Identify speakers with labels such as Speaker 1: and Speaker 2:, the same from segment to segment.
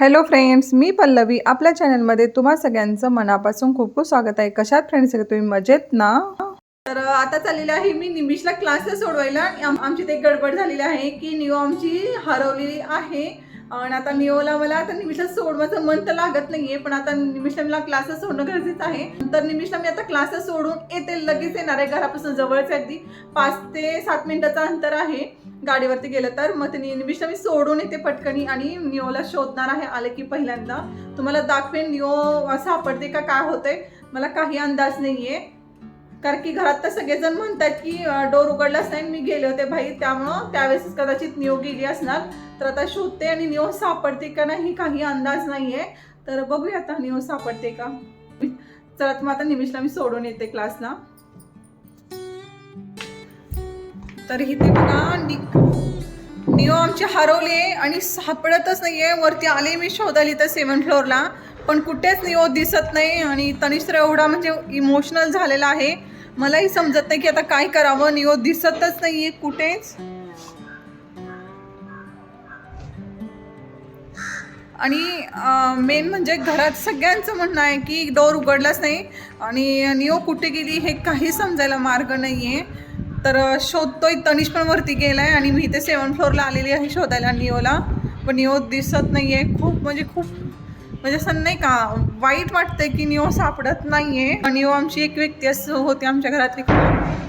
Speaker 1: Hello friends मी पल्लवी. आपल्या चॅनलमध्ये तुम्हा सगळ्यांचं मनापासून खूप खूप स्वागत आहे. कशात फ्रेंड्स तुम्ही? मजेत ना? तर आता चाललेलं आहे मी निमिषला क्लासेस सोडवायला. आणि आमची ते गडबड झालेली आहे की निओ आमची हरवलेली आहे. आणि आता निओला मला आता निमिषला सोडवायचं मन तर लागत नाहीये पण आता निमिषला मला क्लासेस सोडणं गरजेचं आहे. तर निमिषला मी आता क्लासेस सोडून येते लगेच येणार आहे घरापासून जवळच आहे अगदी. पाच ते सात मिनिटाचं अंतर आहे. गाडीवरती गेलं तर मग ते निमिषला मी सोडून येते पटकनी आणि निओला शोधणार आहे आले की पहिल्यांदा. तुम्हाला दाखवेन निओ सापडते का काय होतंय? मला काही अंदाज नाही आहे कारण की घरात तर सगळेजण म्हणतात की डोर उघडलाच नाही मी गेले होते भाई त्यामुळं त्यावेळेस कदाचित निओ गेली असणार. तर आता शोधते आणि निओ सापडते का नाही काही अंदाज नाही आहे तर बघूया आता निओ सापडते का. चला मग आता निमिषला मी सोडून येते क्लासला तर इथे बघा नि- निओ आमची हरवले आणि सापडतच नाहीये. वरती आले मी शोधाली तर सेवन फ्लोअरला पण कुठेच निओ दिसत नाही आणि तनिष्ठ एवढा म्हणजे इमोशनल झालेला आहे. मलाही समजत नाही की आता काय करावं. निओ दिसतच नाहीये कुठेच. आणि मेन म्हणजे घरात सगळ्यांचं म्हणणं आहे की डोर उघडलाच नाही. आणि निओ कुठे गेली हे काही समजायला मार्ग नाही आहे तर शोधतोय तनिष पण वरती गेलाय आणि मी इथे सेवन फ्लोअरला आलेली आहे शोधायला निओला. पण निओ दिसत नाही आहे खूप म्हणजे खूप म्हणजे असं नाही का वाईट वाटतंय की निओ सापडत नाही आहे निओ आमची एक व्यक्ती असं होती आमच्या घरातली.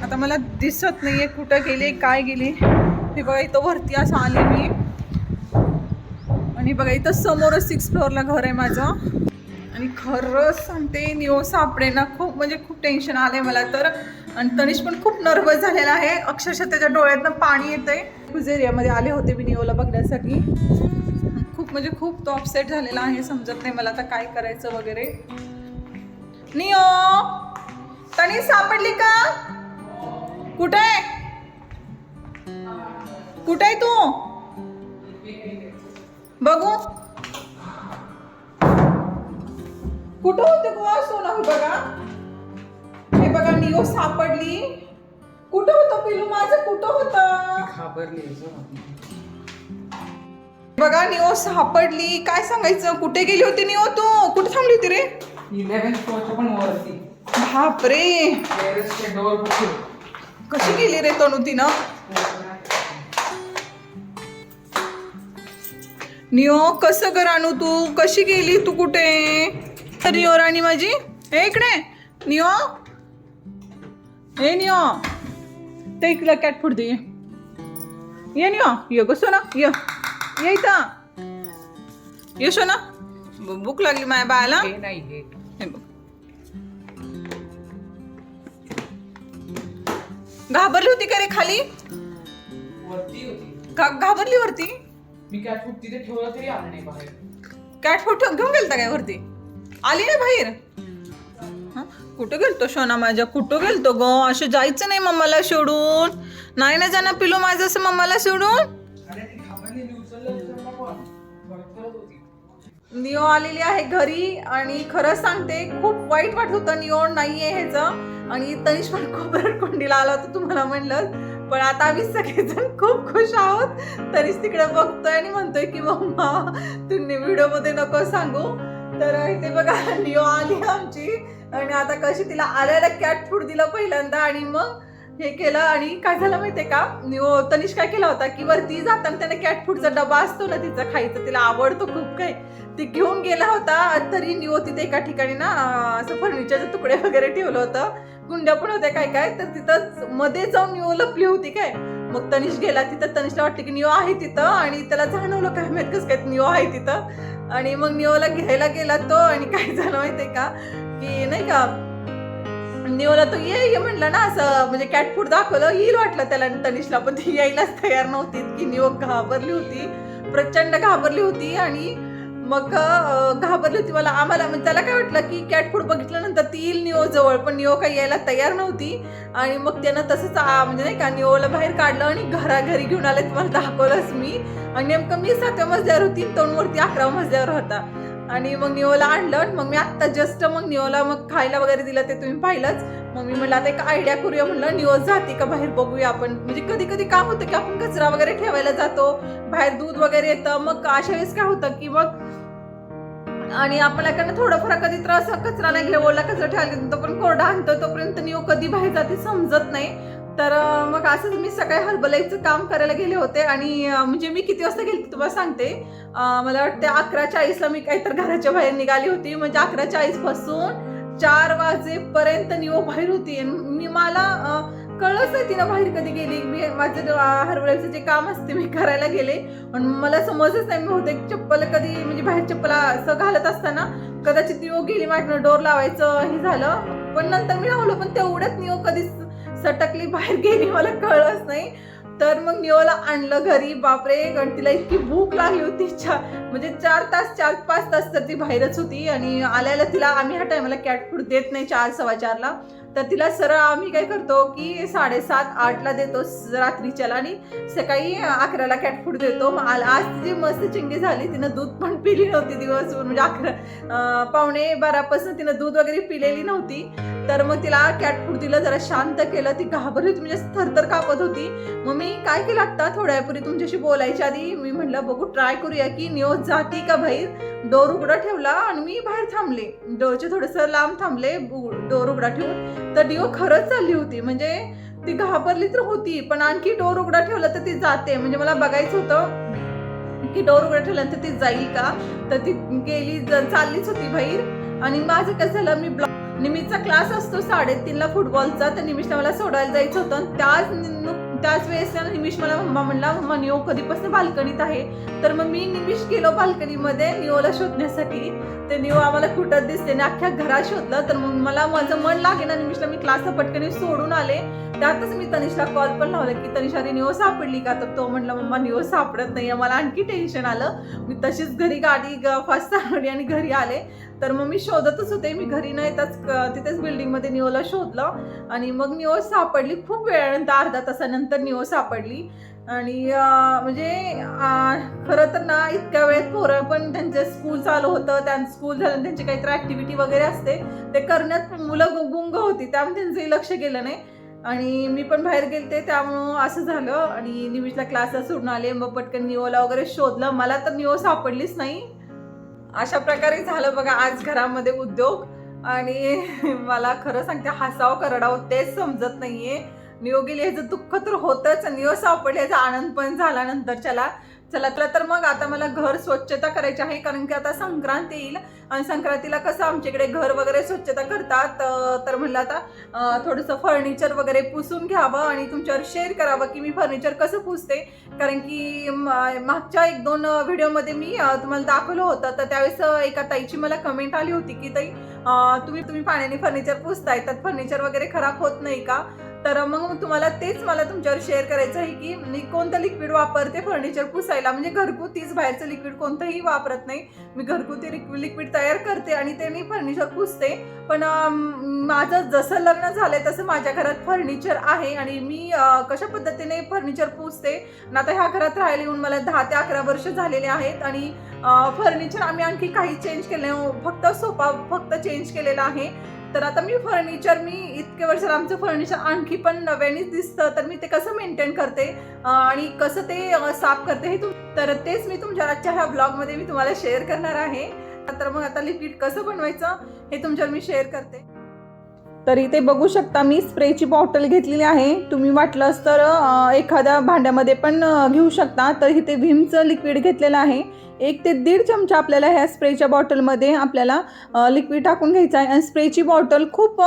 Speaker 1: आता मला दिसत नाही आहे कुठं गेले काय गेले. हे बघा इथं वरती असं आले मी. आणि बघा इथं समोरच सिक्स फ्लोअरला घर आहे माझं. आणि खरंच सांगते निओ सापडे ना खूप म्हणजे खूप टेन्शन आलंय मला. तर आणि तनिष पण खूप नर्वस झालेला आहे. अक्षरशः त्याच्या डोळ्यातनं पाणी येतंय. कुझ एरियामध्ये आले होते मी निओला बघण्यासाठी. खूप म्हणजे खूप तो अपसेट झालेला आहे समजत नाही मला आता काय करायचं वगैरे. निओ! तनिष सापडली का? कुठे? कुठे आहे तू? बघू. कुठं होते गोवा सोना बघा. निओ सापडली. कुठं होतं पिलू? माझं कुठं होतं?
Speaker 2: घाबरली
Speaker 1: बघा निओ सापडली. काय सांगायचं? कुठे गेली होती निओ तू? कुठे थांबली होती रे?
Speaker 2: इलेव्हन फ्लोअरच्या पण वरती.
Speaker 1: बापरे.
Speaker 2: टेरेसचे डोर
Speaker 1: कशी गेली रे तनु तिनं? निओ कसं कर आणू तू? कशी गेली तू कुठे? तर निओ राणी माझी. हे इकडे. निओ हे। निओ ते इकडं कॅट फूड दे। ये. ये निओ ये गो सोना। ये। ये इथं ये सोना। भूक लागली माझ्या बाळाला
Speaker 2: हे नाही हे
Speaker 1: हे घाबरली होती का रे खाली घाबरली वरती?
Speaker 2: मी काय खूप तिथे ठेवलं तरी आलं नाही बाहेर.
Speaker 1: कॅट फूड घेऊन गेलता काय वरती? आली ना बाहेर? हं? कुठं गेलतो शोना माझ्या? कुठं गेलतो ग? असं जायचं नाही मम्माला सोडून. नाही ना जाणार पिलो माझं असं मम्माला सोडून? निओ आलेली आहे घरी आणि खरंच सांगते खूप वाईट वाटत होतं निओ नाहीये ह्याचं. आणि तनिष पण खूप रडकुंडीला आला होता तुम्हाला म्हणलं. पण आता आम्ही सगळेजण खूप खुश आहोत. तरीच तिकडे बघतोय आणि म्हणतोय की मम्मा तू व्हिडिओमध्ये नको सांगू. तर इथे बघा निओ आली आमची. आणि आता कशी तिला आल्याला कॅट फूड दिलं पहिल्यांदा आणि मग हे केलं. आणि काय झालं माहितीये का? निओ तनिष काय केला होता की वरती जाताना त्याने कॅट फूडचा डबा असतो ना तिचा खायचा तिला आवडतो खूप काही. ती घेऊन गेला होता तरी निओ तिथे एका ठिकाणी ना असं फर्निचरचे तुकडे वगैरे ठेवलं होतं. गुंड्या पण होत्या काय काय. तर तिथं मध्ये जाऊन निओ लपली होती काय? मग तनिष गेला तिथं. तनिषला वाटतं की निओ आहे तिथं आणि त्याला जाणवलं काय माहीत कसं काय निओ आहे तिथं. आणि मग निओला घ्यायला गेला तो आणि काय झालं माहितीये का? की नाही का निओला तो ये ये म्हणलं ना असं म्हणजे कॅट फूड दाखवलं. येईल वाटलं त्याला तनिषला पण ती यायलाच तयार नव्हती. की निओ घाबरली होती. प्रचंड घाबरली होती आणि मग घाबरली होती मला. आम्हाला म्हणजे त्याला काय वाटलं की कॅट फूड बघितल्यानंतर ती येईल निओ जवळ पण निओ काही यायला तयार नव्हती. आणि मग त्यानं तसंच म्हणजे नाही का निओला बाहेर काढलं आणि घराघरी घेऊन आले. तुम्हाला दाखवलंच मी. आणि नेमकं मी सातव्या मजल्यावर होती तोंडवरती अकरा मजल्यावर होता. आणि मग निओला आणलं मग मी आत्ता जस्ट मग निओला मग खायला वगैरे दिलं ते तुम्ही पाहिलंच. मग मी म्हणलं आता एक आयडिया करूया म्हणलं निओ जाते का बाहेर बघूया आपण. म्हणजे कधी कधी काम होतं की आपण कचरा वगैरे ठेवायला जातो बाहेर दूध वगैरे येतं. मग अशा वेळेस काय होतं की मग आणि आपल्याकडनं थोडंफार कधी त्रास कचरा नाही घ्या ओला कचरा ठेवायला तो पण कोरडा आणतो तोपर्यंत नियो कधी बाहेर जाते समजत नाही. तर मग असंच मी सकाळी हलबलाईचं काम करायला गेले होते आणि म्हणजे मी किती वाजता गेले तुम्हाला सांगते. मला वाटते अकरा चाळीसला मी काहीतर घराच्या बाहेर निघाली होती. म्हणजे अकरा चाळीसपासून चार वाजेपर्यंत निओ बाहेर होती. मी मला कळलंच नाही तिनं बाहेर कधी गेली. मी माझं हरवळ्याचं जे काम असते मी करायला गेले. पण मला समजच नाही मी होते चप्पल कधी म्हणजे बाहेर चप्पल असं घालत असताना कदाचित निओ गेली माझ्याकडे डोर लावायचं हे झालं. पण नंतर मी लावलं पण तेवढ्यात निओ कधी सटकली बाहेर गेली मला कळलंच नाही. तर मग निओला आणलं घरी. बापरे तिला इतकी भूक लागली होती. चा म्हणजे चार तास चार पाच तास तर ती बाहेरच होती. आणि आल्याला तिला आम्ही ह्या टायमाला कॅट फूड देत नाही चार सव्वा चारला. तर तिला सरळ आम्ही काय करतो की साडेसात आठला देतो रात्रीच्याला आणि सकाळी अकराला कॅट फूड देतो. आज तिची मस्त चिंगी झाली. तिनं दूध पण पिली नव्हती दिवसभर. म्हणजे अकरा पावणे बारापासून तिनं दूध वगैरे पिलेली नव्हती. तर मग तिला कॅट फूड दिलं जरा शांत केलं. ती घाबरली होती म्हणजे थरथर कापत होती. मग मी काय केलं आता थोड्या वेळपूर्वी तुमच्याशी बोलायच्या आधी मी म्हटलं बघू ट्राय करूया की न्यूज जाती का बाहेर? डोर उघडा ठेवला आणि मी बाहेर थांबले. डोरचे थोडंसं लांब थांबले डोर उघडा ठेवून. तर डिओ खरंच चालली होती. म्हणजे ती घाबरली तर होती पण आणखी डोर उघडा ठेवला तर ती जाते. म्हणजे मला बघायचं होतं की डोर उघडा ठेवल्यानंतर ती जाईल का? तर ती गेली चाललीच होती बाहेर. आणि माझं कसं झालं मी ब्लॉक निमितचा क्लास असतो साडेतीनला फुटबॉलचा तर निमिषला मला सोडायला जायचं होतं. आणि त्याच त्याच वेळेस निमिष मला मम्मा म्हणला मम्मा निओ कधीपासून बाल्कनीत आहे? तर मग मी निमिष गेलो बाल्कनीमध्ये निओला शोधण्यासाठी. ते निओ आम्हाला कुठं दिसते आणि अख्ख्या घरात शोधलं. तर मग मला माझं मन लागेना निमिषला. मी क्लासला पटकन सोडून आले. त्यातच मी तनिषला कॉल पण लावला की तनिषाने निओ सापडली का? तर तो म्हणला मम्मा निओ सापडत नाही मला आणखी टेन्शन आलं. मी तशीच घरी गाडी फास्ट चालवली आणि घरी आले. तर मग मी शोधतच होते. मी घरी नाही येताच तिथेच बिल्डिंगमध्ये निओला शोधलं. आणि मग निओ सापडली खूप वेळानंतर अर्धा तासानंतर निओ सापडली. आणि म्हणजे खरं तर ना इतक्या वेळेत पोरं पण त्यांचं स्कूल चालू होतं. त्यां स्कूल झालं त्यांची काहीतरी ॲक्टिव्हिटी वगैरे असते. ते करण्यात मुलं गु- गुंग होती. त्यामुळे त्यांचंही लक्ष गेलं नाही. आणि मी पण बाहेर गेलते. त्यामुळं असं झालं. आणि निमिषला क्लासला सोडून आले. मग पटकन निओला वगैरे शोधलं. मला तर निओ सापडलीच नाही. अशा प्रकारे झालं बघा आज घरामध्ये उद्योग. आणि मला खरं सांगते हसाव करडाव तेच समजत नाहीये. नियोगी लिहायचं दुःख तर होतच नियो सापडल्याचा आनंद पण झाला नंतरच्याला चला तर तर मग आता मला घर स्वच्छता करायची आहे कारण की आता संक्रांत येईल. आणि संक्रांतीला कसं आमच्याकडे घर वगैरे स्वच्छता करतात तर म्हणलं आता थोडंसं फर्निचर वगैरे पुसून घ्यावं आणि तुमच्यावर शेअर करावं की मी फर्निचर कसं पुसते. कारण की मागच्या एक दोन व्हिडिओमध्ये मी तुम्हाला दाखवलं होतं. तर त्यावेळेस एका ताईची मला कमेंट आली होती की ताई तुम्ही तुम्ही पाण्याने फर्निचर पुसताय तर फर्निचर वगैरे खराब होत नाही का? तर मग तुम्हाला तेच मला तुमच्यावर शेअर करायचं आहे की मी कोणतं लिक्विड वापरते फर्निचर पुसायला. म्हणजे घरगुतीच बाहेरचं लिक्विड कोणतंही वापरत नाही. मी घरगुती लिक्विड तयार करते आणि ते मी फर्निचर पुसते. पण माझं जसं लग्न झालंय तसं माझ्या घरात फर्निचर आहे आणि मी कशा पद्धतीने फर्निचर पुसते? आणि आता ह्या घरात राहायला येऊन मला दहा ते अकरा वर्ष झालेले आहेत आणि फर्निचर आम्ही आणखी काही चेंज केले फक्त सोफा फक्त चेंज केलेला आहे. तर आता मी फर्निचर मी इतके वर्ष आमचं फर्निचर आणखी पण नव्यानेच दिसतं तर मी ते कसं मेंटेन करते? आणि कसं ते साफ करते हे तुम तर तेच मी तुमच्या आजच्या ह्या ब्लॉगमध्ये मी तुम्हाला शेअर करणार आहे. तर मग आता लिक्विड कसं बनवायचं हे तुमच्यावर मी शेअर करते. तर इथे बघू शकता. मी स्प्रेची बॉटल घेतलेली आहे. तुम्ही वाटलंच तर एखाद्या भांड्यामध्ये पण घेऊ शकता. तर इथे व्हीमचं लिक्विड घेतलेलं आहे. एक ते दीड चमचा आपल्याला ह्या स्प्रेच्या बॉटलमध्ये आपल्याला लिक्विड टाकून घ्यायचं आहे. आणि स्प्रेची बॉटल खूप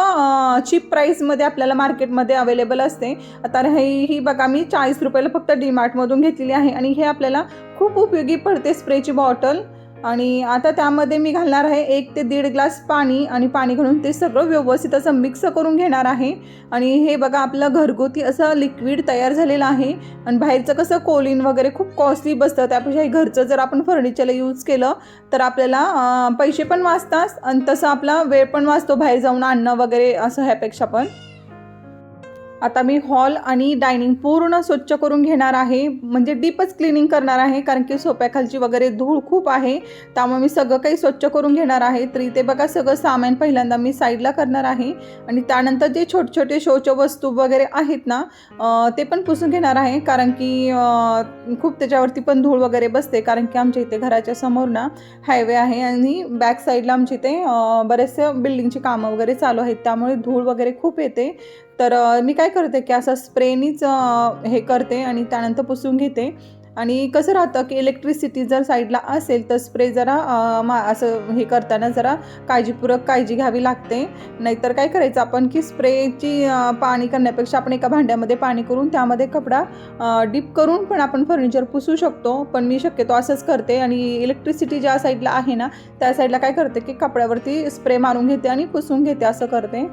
Speaker 1: चीप प्राईसमध्ये आपल्याला मार्केटमध्ये अवेलेबल असते. आता हे ही बघा मी चाळीस रुपयाला फक्त डीमार्टमधून घेतलेली आहे. आणि हे आपल्याला खूप उपयोगी पडते स्प्रेची बॉटल. आणि आता त्यामध्ये मी घालणार आहे एक ते दीड ग्लास पाणी आणि पाणी घालून ते सगळं व्यवस्थित असं मिक्स करून घेणार आहे. आणि हे बघा आपलं घरगुती असं लिक्विड तयार झालेलं आहे. आणि बाहेरचं कसं कोलिन वगैरे खूप कॉस्टली बसतं. त्यापेक्षा हे घरचं जर आपण फर्निचरला यूज केलं तर आपल्याला पैसे पण वाचतात आणि तसं आपला वेळ पण वाचतो बाहेर जाऊन आणणं वगैरे असं ह्यापेक्षा पण. आता मी हॉल आणि डायनिंग पूर्ण स्वच्छ करून घेणार आहे. म्हणजे डीपच क्लिनिंग करणार आहे कारण की सोप्याखालची वगैरे धूळ खूप आहे. त्यामुळे मी सगळं काही स्वच्छ करून घेणार आहे. तर इथे बघा सगळं सामान पहिल्यांदा मी साईडला करणार आहे. आणि त्यानंतर जे छोटे छोटे शोच्या वस्तू वगैरे आहेत ना ते पण पुसून घेणार आहे. कारण की खूप त्याच्यावरती पण धूळ वगैरे बसते. कारण की आमच्या इथे घराच्या समोर ना हायवे आहे आणि बॅक साईडला आमच्या इथे बरेचसे बिल्डिंगची कामं वगैरे चालू आहेत. त्यामुळे धूळ वगैरे खूप येते. तर मी काय करते की असं स्प्रेनीच हे करते आणि त्यानंतर पुसून घेते. आणि कसं राहतं की इलेक्ट्रिसिटी जर साईडला असेल तर स्प्रे जरा मा असं हे करताना जरा काळजीपूर्वक काळजी घ्यावी लागते. नाहीतर काय करायचं आपण की स्प्रेची पाणी करण्यापेक्षा आपण एका भांड्यामध्ये पाणी करून त्यामध्ये कपडा डीप करून पण आपण फर्निचर पुसू शकतो. पण मी शक्यतो असंच करते आणि इलेक्ट्रिसिटी ज्या साईडला आहे ना त्या साईडला काय करते की कपड्यावरती स्प्रे मारून घेते आणि पुसून घेते असं करते.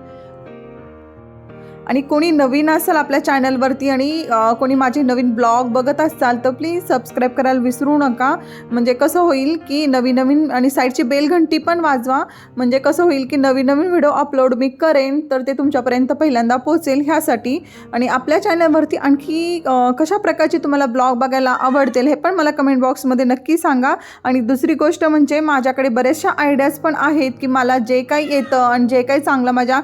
Speaker 1: आणि कोणी नवीन असाल आपल्या चॅनलवरती आणि कोणी माझे नवीन ब्लॉग बघत असाल तर प्लीज सबस्क्राईब करायला विसरू नका. म्हणजे कसं होईल की नवीन नवीन आणि साईडची बेल घंटी पण वाजवा. म्हणजे कसं होईल की नवीन नवीन व्हिडिओ अपलोड मी करेन तर ते तुमच्यापर्यंत पहिल्यांदा पोहोचेल ह्यासाठी. आणि आपल्या चॅनलवरती आणखी कशा प्रकारचे तुम्हाला ब्लॉग बघायला आवडतील हे पण मला कमेंट बॉक्समध्ये नक्की सांगा. आणि दुसरी गोष्ट म्हणजे माझ्याकडे बऱ्याचशा आयडियाज पण आहेत की मला जे काही येतं आणि जे काही चांगलं माझ्या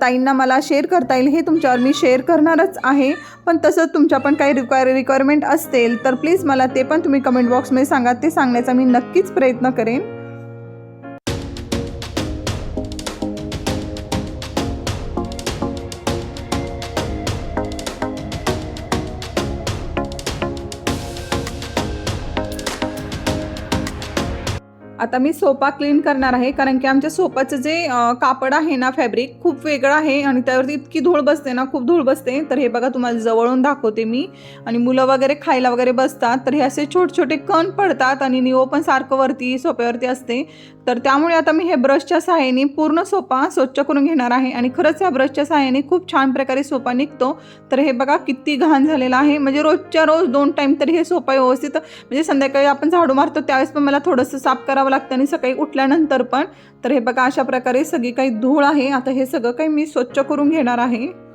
Speaker 1: ताईंना मला शेअर करता येईल हे तुमच्यावर मी शेअर करणारच आहे. पण तसंच तुमच्या पण काही रिक्वायर रिक्वायरमेंट असतील तर प्लीज मला ते पण तुम्ही कमेंट बॉक्समध्ये सांगा. ते सांगण्याचा मी नक्कीच प्रयत्न करेन. आता मी सोपा क्लीन करणार आहे कारण की आमच्या सोपाचं जे कापड आहे ना फॅब्रिक खूप वेगळं आहे आणि त्यावरती इतकी धूळ बसते ना खूप धूळ बसते. तर हे बघा तुम्हाला जवळून दाखवते मी. आणि मुलं वगैरे खायला वगैरे बसतात तर हे असे छोटे छोटे कण पडतात आणि निओ पण सारखं वरती सोप्यावरती असते. तर त्यामुळे आता मी हे ब्रशच्या सहाय्याने पूर्ण सोपा स्वच्छ करून घेणार आहे. आणि खरंच या ब्रशच्या सहाय्याने खूप छान प्रकारे सोपा निघतो. तर हे बघा किती घाण झालेला आहे. म्हणजे रोजच्या रोज दोन टाईम तरी हे सोपा व्यवस्थित म्हणजे संध्याकाळी आपण झाडू मारतो त्यावेळेस पण मला थोडंसं साफ करावं लागतं आणि सकाळी उठल्यानंतर पण. तर हे बघा अशा प्रकारे सगळी काही धूळ आहे. आता हे सगळं काही मी स्वच्छ करून घेणार आहे.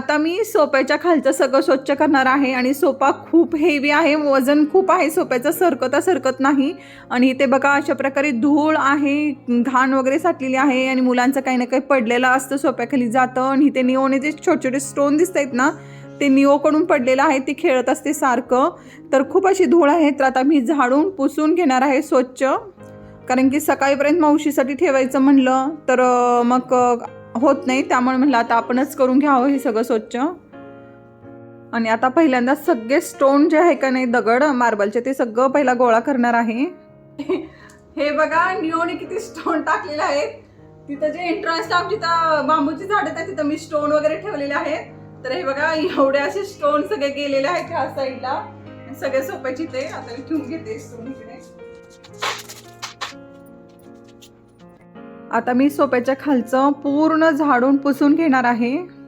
Speaker 1: आता मी सोप्याच्या खालचं सगळं स्वच्छ करणार आहे आणि सोपा खूप हेवी आहे वजन खूप आहे सोप्याचं सरकता सरकत नाही. आणि इथे बघा अशा प्रकारे धूळ आहे घाण वगैरे साठलेली आहे आणि मुलांचं काही ना काही पडलेलं असतं सोप्याखाली जातं. आणि इथे निओने जे छोटे छोटे स्टोन दिसत आहेत ना ते निओकडून पडलेलं आहे ती खेळत असते सारखं. तर खूप अशी धूळ आहे तर आता मी झाडून पुसून घेणार आहे स्वच्छ. कारण की सकाळीपर्यंत मावशीसाठी ठेवायचं म्हणलं तर मग होत नाही त्यामुळे म्हणलं आता आपणच करून घ्यावं हे सगळं स्वच्छ. आणि आता पहिल्यांदा सगळे स्टोन जे आहे का नाही दगड मार्बलचे ते सगळं पहिला गोळा करणार आहे. हे बघा निओने किती स्टोन टाकलेले आहेत. तिथं जे एंट्रन्सला आमची तर बांबूची झाडं आहेत तिथं मी स्टोन वगैरे ठेवलेले आहेत. तर हे बघा एवढे असे स्टोन सगळे गेलेले आहेत ह्या साईडला सगळे सोप्याची ते. आता मी ठेवून घेते स्टोन इकडे. आता मी सोप्याच्या खालचं पूर्ण झाडून पुसून घेणार आहे.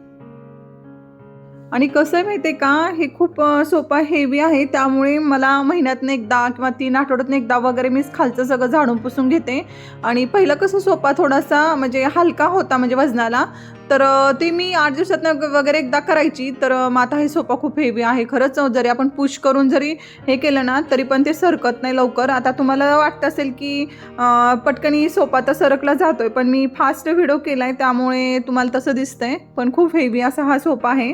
Speaker 1: आणि कसं आहे माहिती आहे का? हे खूप सोपा हेवी आहे. त्यामुळे मला महिन्यातनं एकदा किंवा तीन आठवड्यातनं एकदा वगैरे मीच खालचं सगळं झाडून पुसून घेते. आणि पहिलं कसं सोपा थोडासा म्हणजे हलका होता म्हणजे वजनाला. तर ते मी आठ दिवसातनं वगैरे एकदा करायची. तर मग आता हे सोपा खूप हेवी आहे. खरंच जरी आपण पुश करून जरी हे केलं ना तरी पण ते सरकत नाही लवकर. आता तुम्हाला वाटत असेल की पटकनी सोपा तर सरकला जातोय. पण मी फास्ट व्हिडिओ केला आहे त्यामुळे तुम्हाला तसं दिसतंय. पण खूप हेवी असा हा सोपा आहे.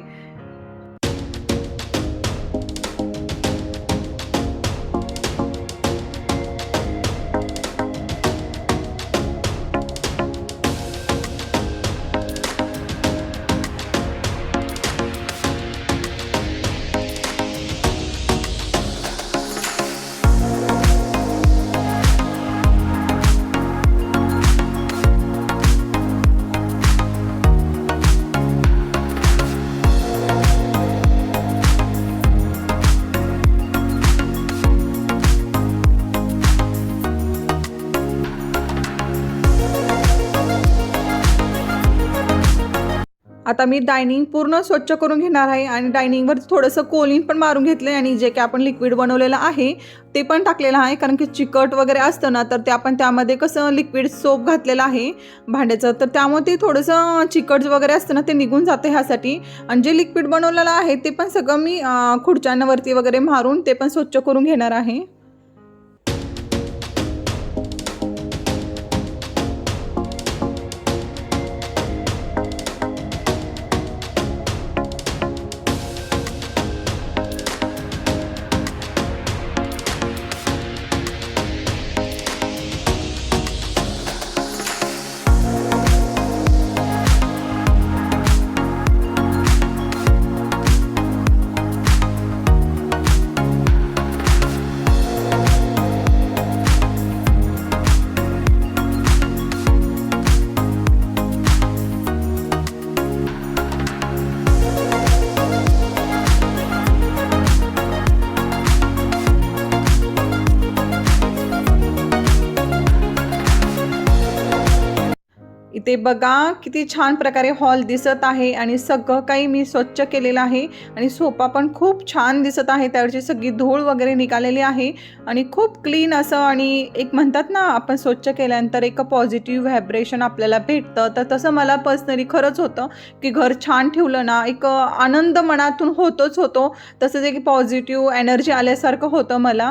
Speaker 1: आता मी डायनिंग पूर्ण स्वच्छ करून घेणार आहे आणि डायनिंगवर थोडंसं कोलिन पण मारून घेतलं आणि जे काही आपण लिक्विड बनवलेलं आहे ते पण टाकलेलं आहे. कारण की चिकट वगैरे असतं ना तर ते आपण त्यामध्ये कसं लिक्विड सोप घातलेलं आहे भांड्याचं तर त्यामुळे ते थोडंसं चिकट वगैरे असतं ना ते निघून जातं ह्यासाठी. आणि जे लिक्विड बनवलेलं आहे ते पण सगळं मी खुर्च्यांवरती वगैरे मारून ते पण स्वच्छ करून घेणार आहे. ते बघा किती छान प्रकारे हॉल दिसत आहे आणि सगळं काही मी स्वच्छ केलेलं आहे आणि सोफा पण खूप छान दिसत आहे. त्यावरची सगळी धूळ वगैरे निघालेली आहे आणि खूप क्लीन असं आणि एक म्हणतात ना आपण स्वच्छ केल्यानंतर एक पॉझिटिव्ह व्हायब्रेशन आपल्याला भेटतं. तर तसं मला पर्सनली खरंच होतं की घर छान ठेवलं ना एक आनंद मनातून होतोच होतो. तसंच एक पॉझिटिव्ह एनर्जी आल्यासारखं होतं मला.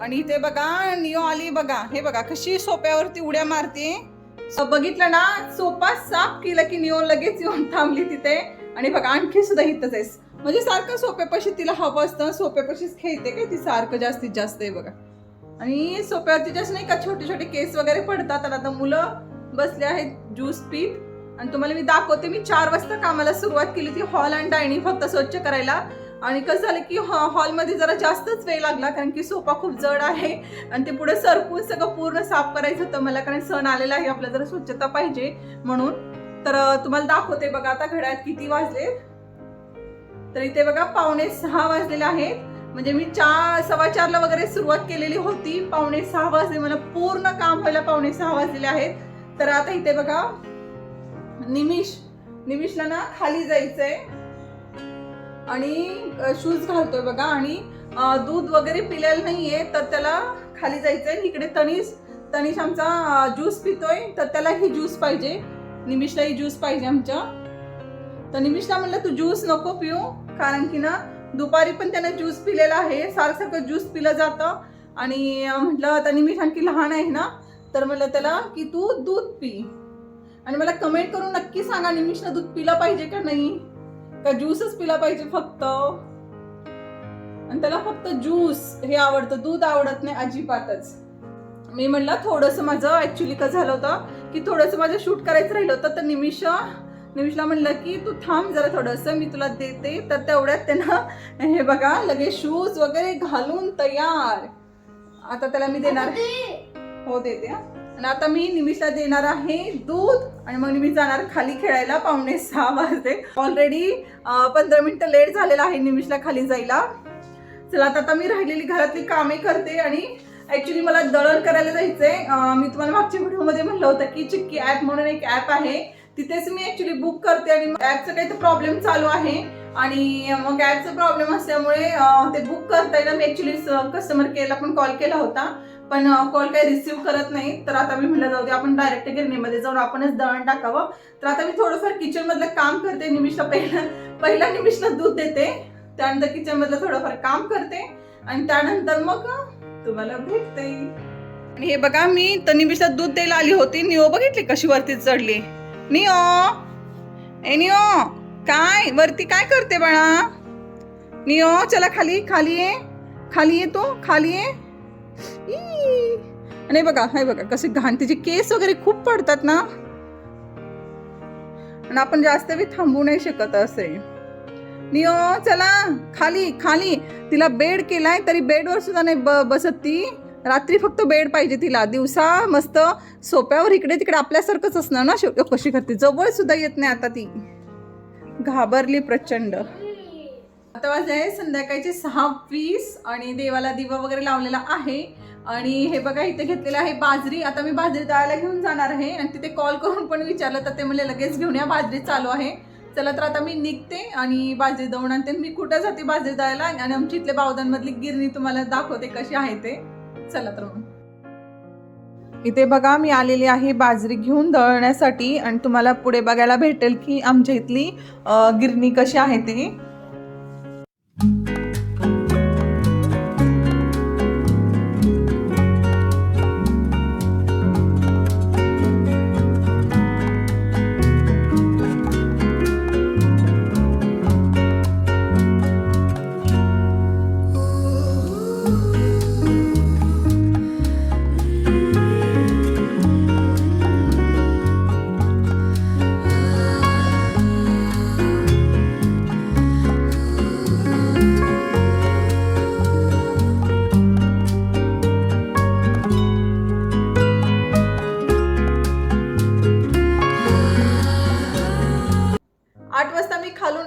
Speaker 1: आणि इथे बघा निओ आली बघा. हे बघा कशी सोप्यावरती उड्या मारते बघितलं ना सोपा साफ केलं की निओ लगेच येऊन थांबली तिथे. आणि बघा आणखी सुद्धा इथंच आहेस. म्हणजे सारखं सोप्यापाशी तिला हवं असतं सोप्यापाशीच खेळते काय ती सारखं जास्तीत जास्त आहे बघा. आणि सोप्यावरती जास्त नाही का छोटे छोटे केस वगैरे पडतात आणि आता मुलं बसले आहेत ज्यूस पीत. आणि तुम्हाला मी दाखवते मी चार वाजता कामाला सुरुवात केली ती हॉल आणि डायनिंग फक्त स्वच्छ करायला. आणि कसं झालं की हॉ- हॉलमध्ये जरा जास्तच वेळ लागला कारण की सोफा खूप जड आहे आणि ते पुढे सरकून सगळं पूर्ण साफ करायचं होतं मला कारण सण आलेला आहे आपल्याला जरा स्वच्छता पाहिजे म्हणून. तर तुम्हाला दाखवते बघा आता घड्यात किती वाजले. तर इथे बघा पावणे सहा वाजलेले आहेत. म्हणजे मी चार सव्वा चारला वगैरे सुरुवात केलेली होती. पावणे सहा वाजले मला पूर्ण काम व्हायला पावणे सहा वाजलेले आहेत. तर आता इथे बघा निमिष. निमिषला ना खाली जायचंय. आणि शूज घालतोय बघा आणि दूध वगैरे पिलेलं नाहीये तर त्याला खाली जायचंय. इकडे तनिष तनिष आमचा ज्यूस पितोय तर त्याला ही ज्यूस पाहिजे. निमिषला ही ज्यूस पाहिजे आमच्या. तर निमिषला म्हणलं तू ज्यूस नको पिऊ. कारण की ना दुपारी पण त्यानं ज्यूस पिलेला आहे. सारखं सारखं ज्यूस पिलं जातं. आणि म्हटलं आता निमिष आणखी लहान आहे ना तर म्हणलं त्याला की तू दूध पी. आणि मला कमेंट करून नक्की सांगा निमिषला दूध पिलं पाहिजे का नाही. का ज्यूसच पिला पाहिजे फक्त. आणि त्याला फक्त ज्यूस हे आवडतं दूध आवडत नाही अजिबातच. मी म्हणलं थोडंसं माझं ऍक्च्युली कसं झालं होतं की थोडंसं माझं शूट करायचं राहिलं होतं तर निमिष निमिषला म्हणलं की तू थांब जरा थोडंसं मी तुला देते. तर तेवढ्यात त्यानं हे बघा लगेच शूज वगैरे घालून तयार. आता त्याला मी देणार. हो देते हा. आणि आता मी निमिषला देणार आहे दूध आणि मग निमिष जाणार खाली खेळायला. पावणे सहा वाजते ऑलरेडी पंधरा मिनिटं लेट झालेला आहे निमिषला खाली जायला. चला आता मी राहिलेली घरातली कामे करते आणि ऍक्च्युली मला दळण करायला जायचंय. मी तुम्हाला मागच्या व्हिडिओमध्ये म्हणलं होतं की चिक्की ऍप म्हणून एक ऍप आहे. तिथेच मी ऍक्च्युली बुक करते आणि ऍपचा काही तर प्रॉब्लेम चालू आहे. आणि मग ऍपचा प्रॉब्लेम असल्यामुळे ते बुक करता येईल मी ऍक्च्युली कस्टमर केअरला पण कॉल केला होता. पण कॉल काही रिसिव्ह करत नाही. तर आता मी म्हटलं जाऊ दे आपण डायरेक्ट गिरणीमध्ये जाऊन आपणच दळण टाकावं. तर आता मी थोडंफार किचनमधलं काम करते निमिषला पहिला पहिला निमिषला दूध देते. त्यानंतर किचनमधलं थोडंफार काम करते. आणि त्यानंतर मग तुम्हाला भेटते. आणि हे बघा मी तर निमिषला दूध द्यायला आली होती. निओ बघितली कशी वरती चढली? निओ! ए निओ! काय? वरती काय करते बाळा? निओ चला खाली खाली ये. खाली ये तो खाली ये. आणि बघा हे बघा कसे घाण तिचे केस वगैरे खूप पडतात ना. आणि आपण जास्त वेळ थांबू नाही शकत असे. नियो चला खाली खाली. तिला बेड केलाय तरी बेडवर सुद्धा नाही ब बसत ती. रात्री फक्त बेड पाहिजे तिला. दिवसा मस्त सोप्यावर इकडे तिकडे आपल्यासारखंच असणार ना. शेवटी कशी करते? जवळ सुद्धा येत नाही आता ती. घाबरली प्रचंड. आता वाजले आहे संध्याकाळचे सहा वीस आणि देवाला दिवा वगैरे लावलेला आहे. आणि हे बघा इथे घेतलेलं आहे बाजरी. आता मी बाजरी दळायला घेऊन जाणार आहे. आणि तिथे कॉल करून पण विचारलं तर ते म्हणले लगेच घेऊन या बाजरी चालू आहे. चला तर आता मी निघते आणि बाजरी दळून आणते. मी कुठं जाते बाजरी दळायला आणि आमची इथल्या बावदांमधली गिरणी तुम्हाला दाखवते कशी आहे ते. चला तर मग. इथे बघा मी आलेली आहे बाजरी घेऊन दळण्यासाठी. आणि तुम्हाला पुढे बघायला भेटेल की आमच्या इथली गिरणी कशी आहे ते.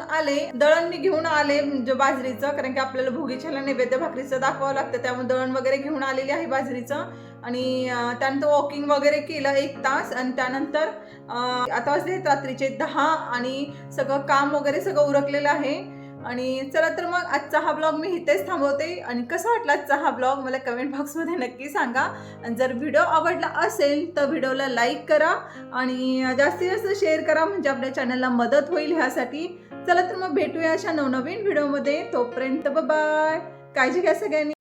Speaker 1: आले दळण मी घेऊन आले म्हणजे बाजरीचं कारण की आपल्याला भोगीच्याला नैवेद्य भाकरीचं दाखवावं लागतं त्यामुळे दळण वगैरे घेऊन आलेली आहे बाजरीचं. आणि त्यानंतर वॉकिंग वगैरे केलं एक तास आणि त्यानंतर आता वाजले आहेत रात्रीचे दहा आणि सगळं काम वगैरे सगळं उरकलेलं आहे. आणि चला तर मग आजचा हा ब्लॉग मी इथेच थांबवते. आणि कसा वाटला आजचा हा ब्लॉग मला कमेंट बॉक्समध्ये नक्की सांगा. आणि जर व्हिडिओ आवडला असेल तर व्हिडिओला लाईक करा. आणि जास्तीत जास्त शेअर करा म्हणजे आपल्या चॅनलला मदत होईल ह्यासाठी. चला तर मग भेटूया अशा नवनवीन व्हिडिओमध्ये तोपर्यंत बाय काळजी घ्या सगळ्यांनी.